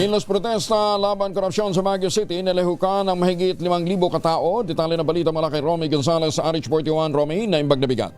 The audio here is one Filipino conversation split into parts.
Kilos protesta laban korupsyon sa Baguio City, nalahukan ng mahigit 5,000 katao. Detalye na balita mula kay Romy Gonzalez sa RH41. Romy, na imbag na bigat.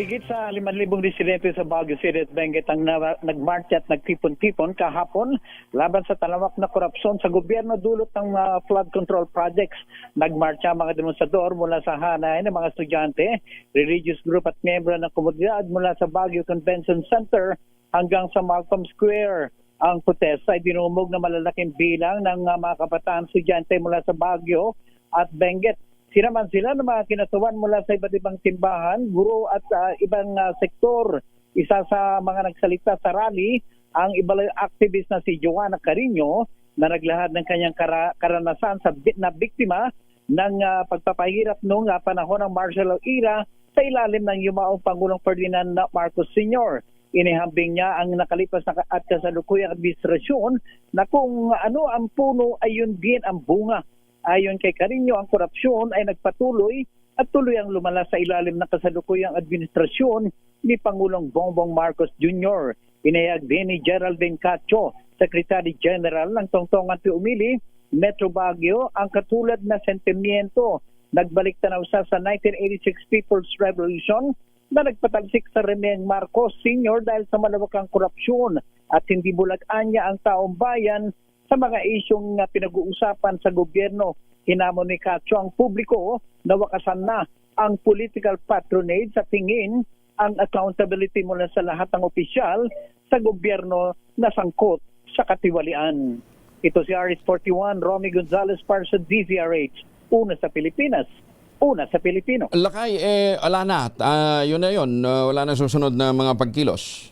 Higit sa 5,000 residente sa Baguio City at Benguet ang na- nagmarch at nagtipon-tipon kahapon laban sa talawak na korupsyon sa gobyerno dulot ng mga flood control projects. Nagmarch ang mga demonstrador mula sa hanay ng mga estudyante, religious group at miyembro ng komunidad mula sa Baguio Convention Center hanggang sa Malcolm Square. Ang protesta ay dinumog na malalaking bilang ng uh, mga kabataan estudyante mula sa Baguio at Benguet Sinaman sila ng mga kinatuan mula sa iba't ibang timbahan, guro at ah, ibang ah, sektor. Isa sa mga nagsalita sa rally, ang iba activist na si Joanna Carino na naglahad ng kanyang kara- karanasan sa na biktima ng ah, pagpapahirap noong ah, panahon ng martial law era sa ilalim ng yumaong Pangulong Ferdinand Marcos Sr. Inihambing niya ang nakalipas na at kasalukuyang administrasyon na kung ano ang puno ay yun din ang bunga. Ayon kay Carino, ang korupsyon ay nagpatuloy at tuloy ang lumala sa ilalim ng kasalukuyang administrasyon ni Pangulong Bongbong Marcos Jr. Inayag din ni Geraldine Cacho, Secretary General ng Tongtongan Piumili, Metro Baguio, ang katulad na sentimiento nagbalik tanaw sa 1986 People's Revolution na nagpatalsik sa Remiang Marcos Sr. dahil sa malawakang korupsyon at hindi bulagaan niya ang taong bayan sa mga isyong pinag-uusapan sa gobyerno. Hinamon ni Cacho ang publiko na wakasan na ang political patronage sa tingin ang accountability mula sa lahat ng opisyal sa gobyerno na sangkot sa katiwalian. Ito si RS41, Romy Gonzalez para sa DZRH. Una sa Pilipinas, una sa Pilipino. Lakay, eh, wala na. Ah, yun na yun. Ah, wala na susunod na mga pagkilos.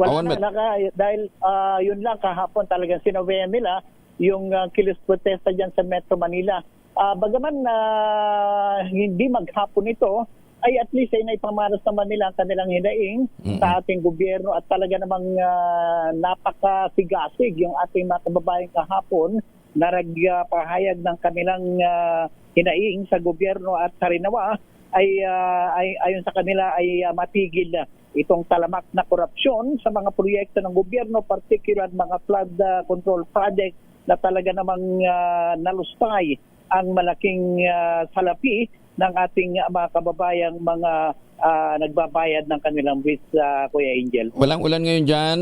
Wala Awan na, met. naka, dahil ah, yun lang kahapon talagang sinabayan nila yung uh, kilos protesta dyan sa Metro Manila. Ah, bagaman na hindi maghapon ito, ay at least ay naipamaras naman nila ang kanilang hinaing sa ating gobyerno at talaga namang ah, napakasigasig yung ating mga kababayan kahapon na nagpahayag ng kanilang ah, hinaing sa gobyerno at sarinawa ay, ah, ay ayon sa kanila ay ah, matigil na itong talamak na korupsyon sa mga proyekto ng gobyerno, particular mga flood ah, control project na talaga namang ah, nalustay ang malaking ah, salapi ng ating ah, mga kababayang mga ah, nagbabayad ng kanilang buwis, ah, Kuya Angel. Walang ulan ngayon dyan.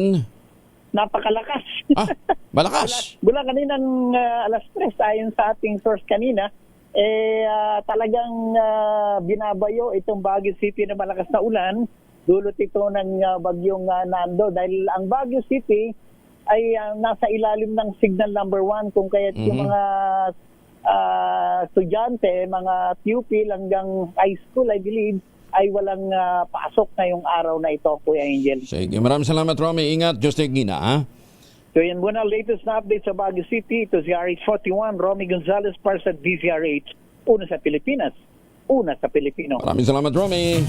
Napakalakas. Ah, malakas. Mula kaninang ah, alas 3 ayon sa ating source kanina, eh ah, talagang ah, binabayo itong Baguio City na malakas na ulan. Dulot ito ng ah, bagyong ah, Nando dahil ang Baguio City ay ah, nasa ilalim ng signal number 1 kung kaya yung Mhm. mga ah, estudyante, mga pupil hanggang high school I believe ay walang ah, pasok ngayong araw na ito, Kuya Angel. Sige, maraming salamat, Romy. Ingat, Diyos Gina, ha? So yan muna ang latest na update sa Baguio City. Ito si RH41, Romy Gonzalez para sa DZRH. Una sa Pilipinas, una sa Pilipino. Maraming salamat, Romy.